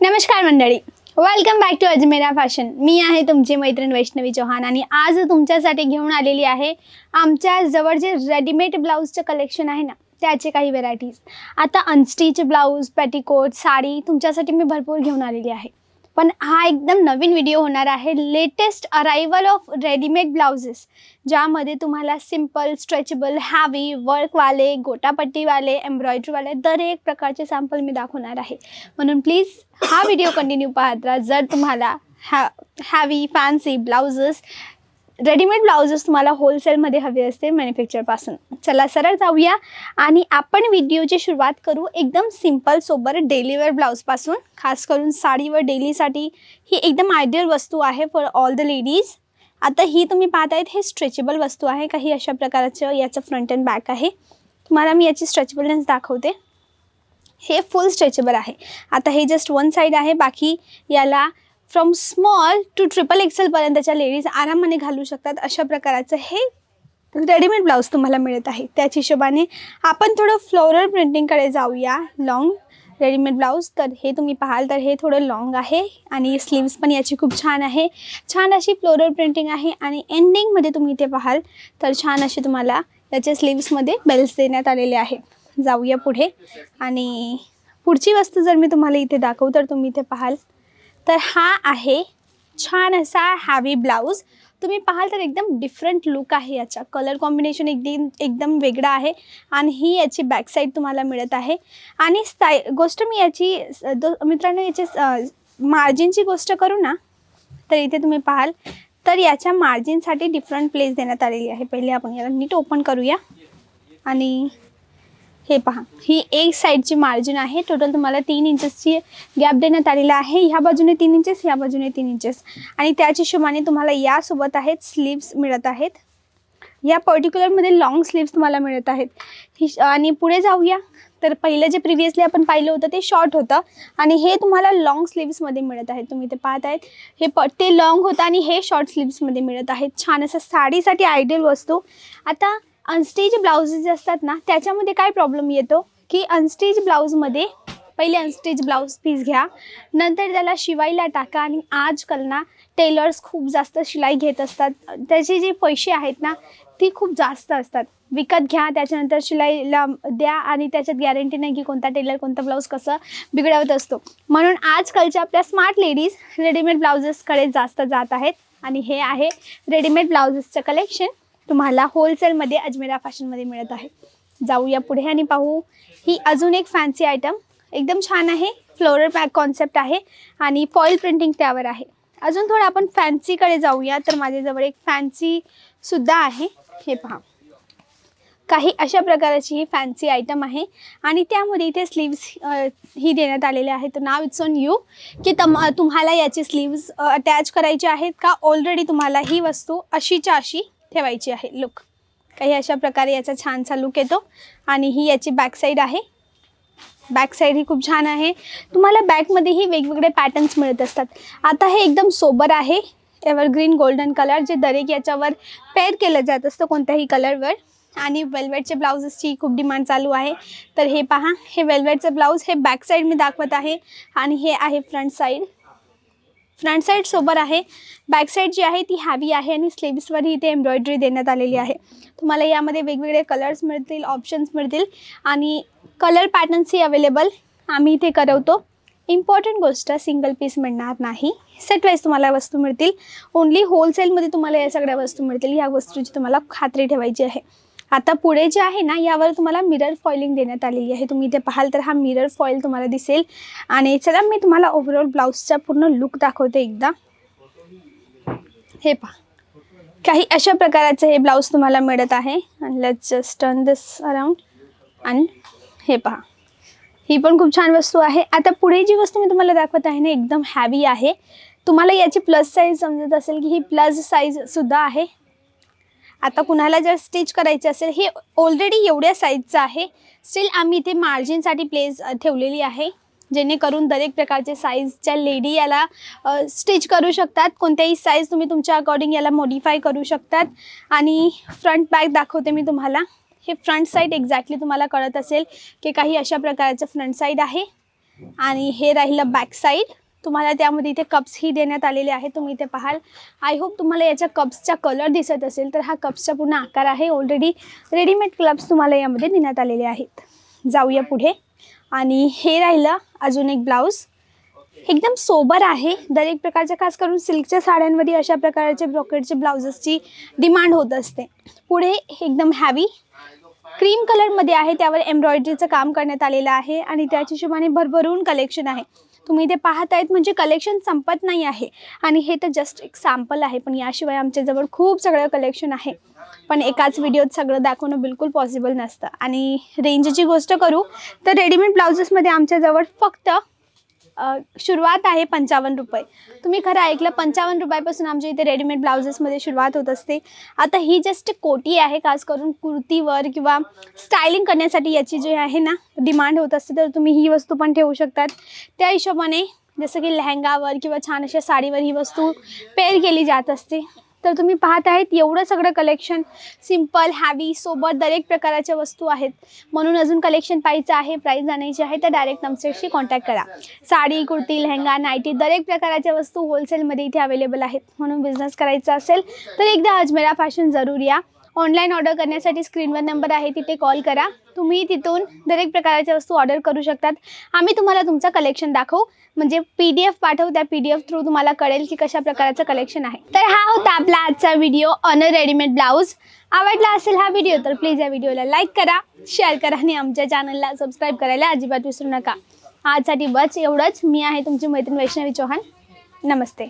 नमस्कार मंडळी. Welcome back to Ajmera fashion मी आहे तुमची मैत्रीण वैष्णवी चौहान आणि आज तुमच्यासाठी घेऊन आलेली आहे आमच्या जवळ जे रेडीमेड ब्लाऊजचं कलेक्शन आहे ना त्याचे काही व्हेरायटीज आता अनस्टिच ब्लाऊज पॅटिकोट साडी तुमच्यासाठी मी भरपूर घेऊन आलेली आहे. पण हा एकदम नवीन व्हिडिओ होणार आहे. Latest arrival of readymade blouses ज्यामध्ये तुम्हाला सिंपल स्ट्रेचेबल हॅवी वर्कवाले गोटापट्टीवाले एम्ब्रॉयडरीवाले दर एक प्रकारचे सॅम्पल मी दाखवणार आहे. म्हणून प्लीज हा व्हिडिओ कंटिन्यू पाहत राहा. जर तुम्हाला हॅ heavy fancy blouses readymade blouses तुम्हाला होलसेलमध्ये हवे असते मॅन्युफॅक्चरपासून चला सरळ जाऊया आणि आपण व्हिडिओची सुरुवात करू एकदम सिंपल सोबर डेलीवेअर ब्लाऊजपासून खास करून साडीवर डेलीसाठी ही एकदम आयडियल वस्तू आहे फॉर ऑल द लेडीज आता ही तुम्ही पाहत आहेत हे स्ट्रेचेबल वस्तू आहे. काही अशा प्रकारचं याचं फ्रंट अँड बॅक आहे. तुम्हाला मी याची स्ट्रेचेबलनेस दाखवते. हे फुल स्ट्रेचेबल आहे. आता हे जस्ट वन साईड आहे. बाकी याला फ्रॉम स्मॉल टू ट्रिपल एक्सेलपर्यंतच्या लेडीज आरामाने घालू शकतात अशा प्रकाराचं हे रेडीमेड ब्लाऊज तुम्हाला मिळत आहे. त्याच हिशोबाने आपण थोडं फ्लोरल प्रिंटिंगकडे जाऊया. लॉंग रेडीमेड ब्लाऊज तर हे तुम्ही पाहाल तर हे थोडं लॉंग आहे आणि स्लीव्स पण याची खूप छान आहे. छान अशी फ्लोरल प्रिंटिंग आहे आणि एंडिंगमध्ये तुम्ही इथे पाहाल तर छान असे तुम्हाला याच्या स्लीव्समध्ये बेल्स देण्यात आलेले आहेत जाऊया पुढे आणि पुढची वस्तू जर मी तुम्हाला इथे दाखवू तर तुम्ही इथे पाहाल. तर हा आहे छान असा हॅवी ब्लाऊज तुम्ही पाहाल तर एकदम डिफरंट लुक आहे याचा. कलर कॉम्बिनेशन एकदम एकदम वेगळा आहे आणि ही याची बॅकसाईड तुम्हाला मिळत आहे. आणि स्टाय गोष्ट मी याची दो मित्रांनो याची मार्जिनची गोष्ट करू ना तर इथे तुम्ही पाहाल तर याच्या मार्जिनसाठी डिफरंट प्लेस देण्यात आलेली आहे. पहिले आपण याला नीट ओपन करूया. आणि हे पहा ही एक साईडची मार्जिन आहे. टोटल तुम्हाला तीन इंचेसची गॅप देण्यात आलेला आहे. ह्या बाजूने तीन इंचेस ह्या बाजूने तीन इंचेस आणि त्याच हिशोबाने तुम्हाला यासोबत आहेत स्लीव्स मिळत आहेत. या पर्टिक्युलरमध्ये लॉंग स्लीव्स तुम्हाला मिळत आहेत. ही आणि पुढे जाऊया. तर पहिलं जे प्रिव्हियसली आपण पाहिलं होतं ते शॉर्ट होतं. आणि हे तुम्हाला लॉंग स्लीव्समध्ये मिळत आहेत. तुम्ही ते पाहत आहेत. हे प ते लॉंग होतं आणि हे शॉर्ट स्लीव्समध्ये मिळत आहेत. छान असं साडीसाठी आयडियल वस्तू. आता अनस्टिच ब्लाउजेस जे असतात ना त्याच्यामध्ये काय प्रॉब्लेम येतो? की अनस्टिच ब्लाऊजमध्ये पहिले अनस्टिच ब्लाऊज पीस घ्या नंतर त्याला शिवायला टाका आणि आजकाल ना टेलर्स खूप जास्त शिलाई घेत असतात. त्याचे जे पैसे आहेत ना ती खूप जास्त असतात. विकत घ्या त्याच्यानंतर शिलाईला द्या आणि त्याच्यात गॅरंटी नाही की कोणता टेलर कोणता ब्लाऊज कसं बिघडवत असतो. म्हणून आजकालच्या आपल्या स्मार्ट लेडीज रेडीमेड ब्लाउजेसकडे जास्त जात आहेत. आणि हे आहे रेडीमेड ब्लाउजेसचं कलेक्शन तुम्हाला होलसेलमध्ये अजमेरा फॅशनमध्ये मिळत आहे. जाऊया पुढे आणि पाहू. ही अजून एक फॅन्सी आयटम एकदम छान आहे. फ्लोरल पॅक कॉन्सेप्ट आहे. आणि फॉईल प्रिंटिंग त्यावर आहे. अजून थोडं आपण फॅन्सीकडे जाऊया. तर माझ्याजवळ एक फॅन्सी सुद्धा आहे. हे पहा. काही अशा प्रकारची ही फॅन्सी आयटम आहे. आणि त्यामध्ये इथे स्लीव्स ही देण्यात आलेले आहेत. तर नाव इट्स ऑन यू की तम तुम्हाला याची स्लीव्स अटॅच करायचे आहेत का? ऑलरेडी तुम्हाला ही वस्तू अशीच्या अशी ठेवायची आहे. लुक काही अशा प्रकारे याचा छानसा लुक येतो. आणि ही याची बॅक साईड आहे. बॅक साईड ही खूप छान आहे. तुम्हाला बॅकमध्येही वेगवेगळे पॅटर्न्स मिळत असतात. आता हे एकदम सोबर आहे. एव्हरग्रीन गोल्डन कलर जे दरेक याच्यावर पेअर केलं जात असतं कोणत्याही कलरवर आणि वेल्वेटचे ब्लाउजेसची खूप डिमांड चालू आहे. तर हे पहा. हे वेल्वेटचं ब्लाऊज हे बॅक साईड मी दाखवत आहे. आणि हे आहे front side front side sober आहे बॅक साईड जी आहे ती हॅवी आहे आणि स्लीव्सवरही इथे एम्ब्रॉयडरी देण्यात आलेली आहे. तुम्हाला यामध्ये वेगवेगळे कलर्स मिळतील ऑप्शन्स मिळतील आणि कलर पॅटर्न्सही अवेलेबल आम्ही इथे करवतो. इम्पॉर्टंट गोष्ट सिंगल पीस मिळणार नाही. सेट वाईज तुम्हाला वस्तू मिळतील. ओन्ली होलसेलमध्ये तुम्हाला या सगळ्या वस्तू मिळतील. ह्या वस्तूची तुम्हाला खात्री ठेवायची आहे. आता पुढे जे आहे ना यावर तुम्हाला मिरर फॉइलिंग देण्यात आलेली आहे. तुम्ही इथे पाहाल तर हा मिरर फॉईल तुम्हाला दिसेल. आणि चला मी तुम्हाला ओव्हरऑल ब्लाऊजचा पूर्ण लुक दाखवते एकदा. हे पहा. काही अशा प्रकाराचं हे ब्लाऊज तुम्हाला मिळत आहे. आणि let's just turn this around आणि हे पहा. ही पण खूप छान वस्तू आहे. आता पुढे जी वस्तू मी तुम्हाला दाखवत आहे ना एकदम हॅवी आहे. तुम्हाला याची प्लस साईज समजत असेल की ही प्लस साईजसुद्धा आहे. आता कुणाला जर स्टिच करायचे असेल हे ऑलरेडी एवढ्या साईजचं आहे. स्टील आम्ही इथे मार्जिनसाठी प्लेस ठेवलेली आहे. जेणेकरून दरेक प्रकारचे साईजच्या लेडी याला स्टिच करू शकतात. कोणत्याही साईज तुम्ही तुमच्या अकॉर्डिंग याला मॉडिफाय करू शकतात. आणि फ्रंट बॅक दाखवते मी तुम्हाला. हे फ्रंट साईड एक्झॅक्टली तुम्हाला कळत असेल की काही अशा प्रकारचं फ्रंट साईड आहे. आणि हे राहिलं बॅक साईड तुम्हाला त्यामध्ये इथे कप्सही देण्यात आलेले आहेत तुम्ही इथे पाहाल. आय होप तुम्हाला याच्या कप्सचा कलर दिसत असेल तर हा कप्सचा पूर्ण आकार आहे. ऑलरेडी रेडीमेड क्लब्स तुम्हाला यामध्ये देण्यात आलेले आहेत. जाऊया पुढे. आणि हे राहिलं अजून एक ब्लाऊज एकदम सोबर आहे. दरेक प्रकारच्या खास करून सिल्कच्या साड्यांमध्ये अशा प्रकारचे ब्रॉकेटचे ब्लाउजेसची डिमांड होत असते. पुढे एकदम हॅवी क्रीम कलरमध्ये आहे त्यावर एम्ब्रॉयडरीचं काम करण्यात आलेलं आहे आणि त्याच्या हिशोबाने भरभरून कलेक्शन आहे. तुम्ही इथे पाहत आहेत म्हणजे कलेक्शन संपत नाही आहे. आणि हे तर जस्ट एक सॅम्पल आहे पण याशिवाय आमच्याजवळ खूप सगळं कलेक्शन आहे. पण एकाच व्हिडिओत सगळं दाखवणं बिलकुल पॉसिबल नसतं. आणि रेंजची गोष्ट करू तर रेडीमेड ब्लाउजेसमध्ये आमच्याजवळ फक्त सुरुवात आहे पंचावन्न रुपये. तुम्ही खरं ऐकलं पंचावन्न रुपयापासून आमच्या इथे रेडीमेड ब्लाउजेसमध्ये सुरुवात होत असते. आता ही जस्ट कोटी आहे खास करून कुर्तीवर किंवा स्टायलिंग करण्यासाठी याची जी आहे ना डिमांड होत असते तर तुम्ही ही वस्तू पण ठेवू शकतात. त्या हिशोबाने जसं की लेहंगावर किंवा छान अशा साडीवर ही वस्तू पेअर केली जात असते. तर तुम्ही पाहत आहेत एवढं सगळं कलेक्शन सिंपल हॅवी सोबत दरेक प्रकाराच्या वस्तू आहेत. म्हणून अजून कलेक्शन पाहायचं आहे प्राईस जाण्याची आहे तर डायरेक्ट आमच्याशी कॉन्टॅक्ट करा. साडी कुर्ती लेहंगा नायटी दरेक प्रकाराच्या वस्तू होलसेलमध्ये इथे अवेलेबल आहेत. म्हणून बिझनेस करायचा असेल तर एकदा अजमेरा फॅशन जरूर या. ऑनलाईन ऑर्डर करण्यासाठी स्क्रीनवर नंबर आहे तिथे कॉल करा. तुम्ही तिथून दरेक प्रकारच्या वस्तू ऑर्डर करू शकतात. आम्ही तुम्हाला तुमचं कलेक्शन दाखवू. म्हणजे पी डी एफ पाठवू त्या पी डी एफ थ्रू तुम्हाला कळेल की कशा प्रकारचं कलेक्शन आहे. तर हा होता आपला आजचा व्हिडिओ ऑन रेडीमेड ब्लाऊज आवडला असेल हा व्हिडिओ तर प्लीज या व्हिडिओला लाईक करा शेअर करा आणि आमच्या चॅनलला सबस्क्राईब करायला अजिबात विसरू नका. आजसाठी बस एवढंच. मी आहे तुमची मैत्रीण वैष्णवी चौहान. नमस्ते.